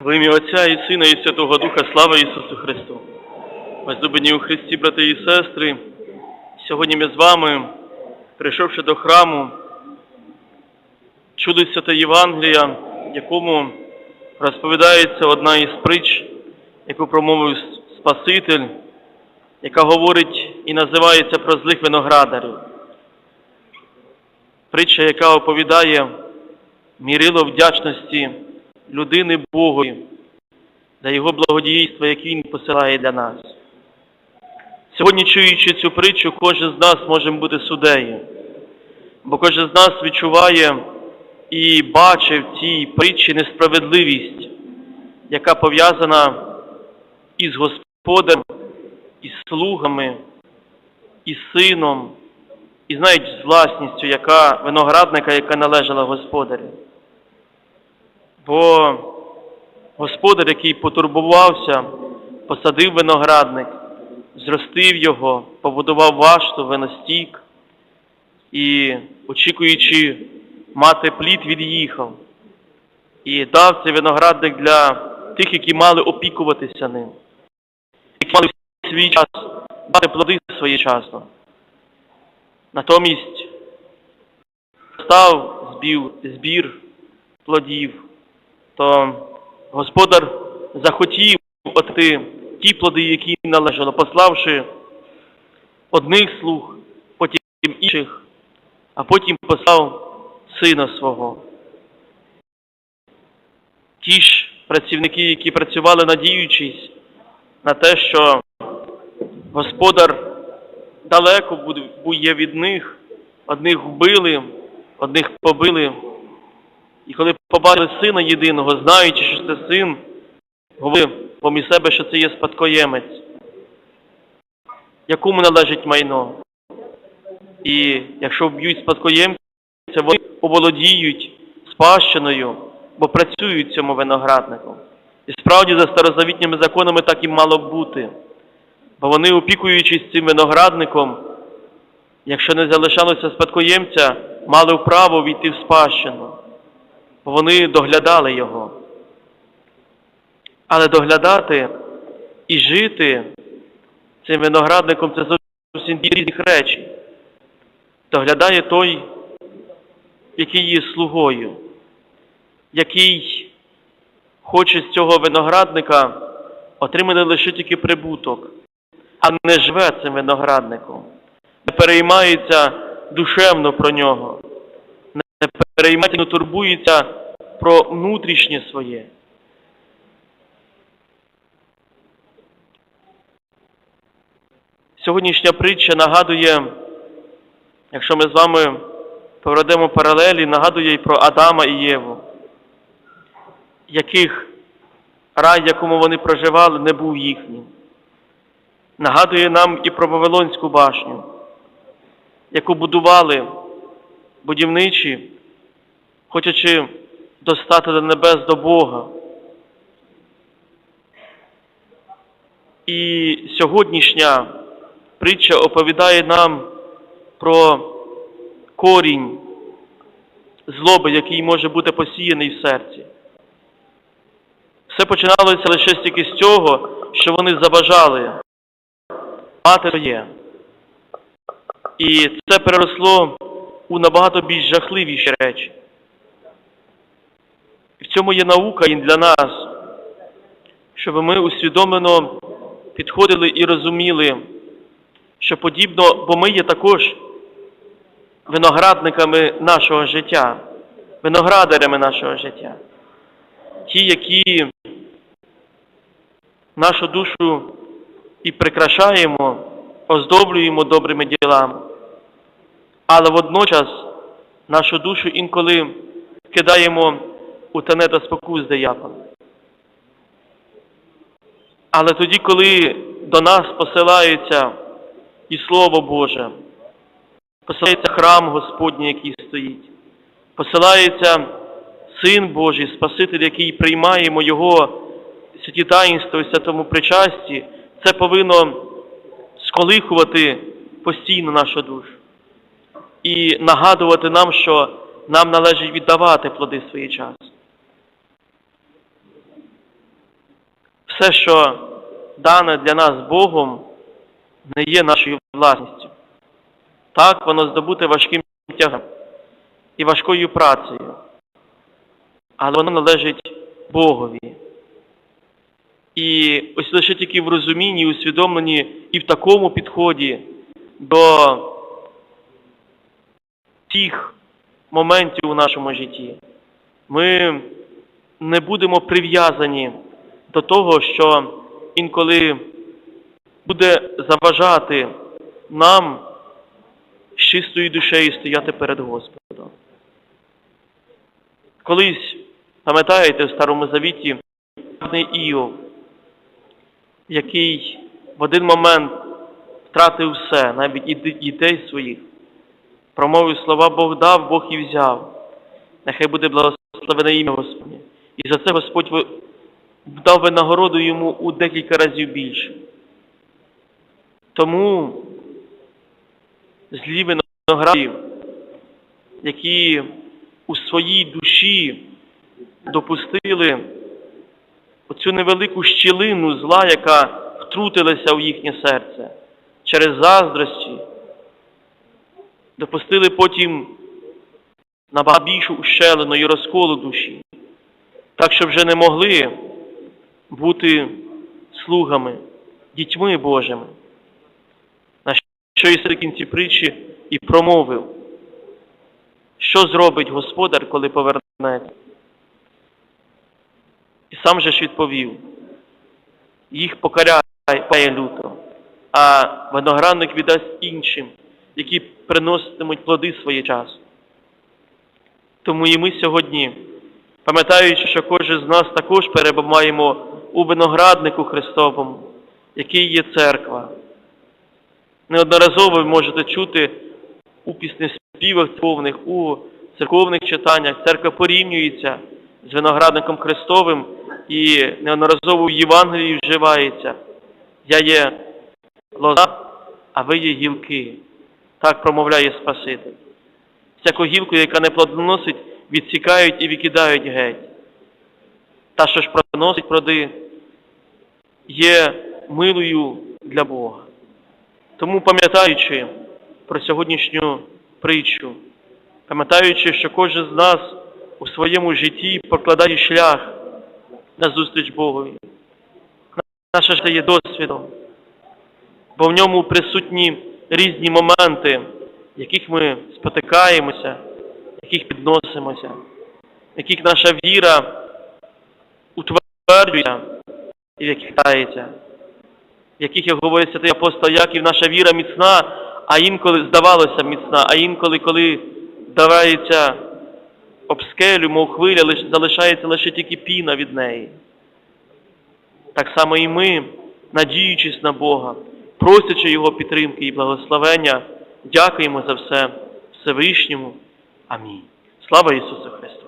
В ім'я Отця і Сина, і Святого Духа, слава Ісусу Христу. Возлюблені у Христі, брати і сестри, сьогодні ми з вами, прийшовши до храму, чули святе Євангелія, якому розповідається одна із притч, яку промовив Спаситель, яка говорить і називається про злих виноградарів. Притча, яка оповідає мірило вдячності людини Богові за Його благодійство, яке Він посилає для нас. Сьогодні, чуючи цю притчу, кожен з нас може бути судею, бо кожен з нас відчуває і бачив в цій притчі несправедливість, яка пов'язана із Господом, із слугами, із сином, і навіть з власністю, яка виноградника, яка належала господарю. Бо господар, який потурбувався, посадив виноградник, зростив його, побудував вашту, виностік і, очікуючи мати плід, від'їхав. І дав цей виноградник для тих, які мали опікуватися ним, які мали свій час, дати плоди своєчасно. Натомість став збір, збір плодів, то господар захотів отти ті плоди, які їм належало, пославши одних слуг, потім інших, а потім послав сина свого. Ті ж працівники, які працювали, надіючись на те, що господар далеко буде від них, одних вбили, одних побили. І коли побачили сина єдиного, знаючи, що це син, говорив поміж себе, що це є спадкоємець, якому належить майно. І якщо вб'ють спадкоємця, вони оволодіють спадщиною, бо працюють цьому винограднику. І справді за старозавітніми законами так і мало б бути. Бо вони, опікуючись цим виноградником, якщо не залишалося спадкоємця, мали право війти в спадщину, вони доглядали його. Але доглядати і жити цим виноградником це зовсім різних речі. Доглядає той, який є слугою, який хоче з цього виноградника отримати лише тільки прибуток а не живе цим виноградником, не переймається душевно про нього, не переймається, не турбується про внутрішнє своє. Сьогоднішня притча нагадує, якщо ми з вами проведемо паралелі, нагадує і про Адама і Єву, яких рай, якому вони проживали, не був їхнім нагадує нам і про Вавилонську башню, яку будували будівничі, хочучи достати до небес до Бога. І сьогоднішня притча оповідає нам про корінь злоби, який може бути посіяний в серці. Все починалося лише стільки з цього, що вони забажали мати своє. І це переросло у набагато більш жахливіші речі. І в цьому є наука і для нас, щоб ми усвідомлено підходили і розуміли, що подібно, бо ми є також виноградниками нашого життя, виноградарями нашого життя. Ті, які нашу душу і прикрашаємо, оздоблюємо добрими ділами, але водночас нашу душу інколи кидаємо у тенета спокус диявола. Але тоді, коли до нас посилається і Слово Боже, посилається храм Господній, який стоїть, посилається Син Божий, Спаситель, який приймаємо Його святі таїнства у святому причасті, це повинно сколихувати постійно нашу душу і нагадувати нам, що нам належить віддавати плоди свої час. все, що дане для нас Богом, не є нашою власністю. Так, воно здобуте важким тягом і важкою працею, але воно належить Богові. І ось лише тільки в розумінні, усвідомленні і в такому підході до тих моментів у нашому житті ми не будемо прив'язані до того, що інколи буде заважати нам з чистою душею стояти перед Господом. Колись, пам'ятаєте, в Старому Завіті бідний Іов, який в один момент втратив все, навіть і дітей своїх, промовив слова Бог дав, Бог і взяв. Нехай буде благословене ім'я Господнє. І за це Господь дав винагороду йому у декілька разів більше. Тому злі виногради, які у своїй душі допустили оцю невелику щілину зла, яка втрутилася в їхнє серце через заздрості, допустили потім набагато більшу ущелину і розколу душі, так що вже не могли бути слугами, дітьми Божими. На що в кінці притчі і промовив, що зробить Господар, коли повернеться. І сам же ж відповів, їх покаряє люто, а виноградник віддасть іншим, які приноситимуть плоди своє часу. Тому і ми сьогодні, пам'ятаючи, що кожен з нас також перебуваємо у винограднику Христовому, який є церква. Неодноразово ви можете чути у піснеспівах церковних, у церковних читаннях. Церква порівнюється з виноградником Христовим і неодноразово в Євангелії вживається. Я є лоза, а ви є гілки. Так промовляє Спаситель. Всяку гілку, яка не плодоносить, відсікають і викидають геть. Та, що ж приносить плоди, є милою для Бога. Тому, пам'ятаючи про сьогоднішню притчу, пам'ятаючи, що кожен з нас у своєму житті покладає шлях на зустріч Богові, наше життя є досвідом, бо в ньому присутні різні моменти, в яких ми спотикаємося, в яких підносимося, в яких наша віра утверджується і в яких тається, в яких, як говорить святий апостол Яків, наша віра міцна, а інколи здавалося міцна, а інколи, коли давається об скелю, мов хвиля, залишається лише тільки піна від неї. Так само і ми, надіючись на Бога, просячи Його підтримки і благословення, дякуємо за все Всевишньому. Амінь. Слава Ісусу Христу!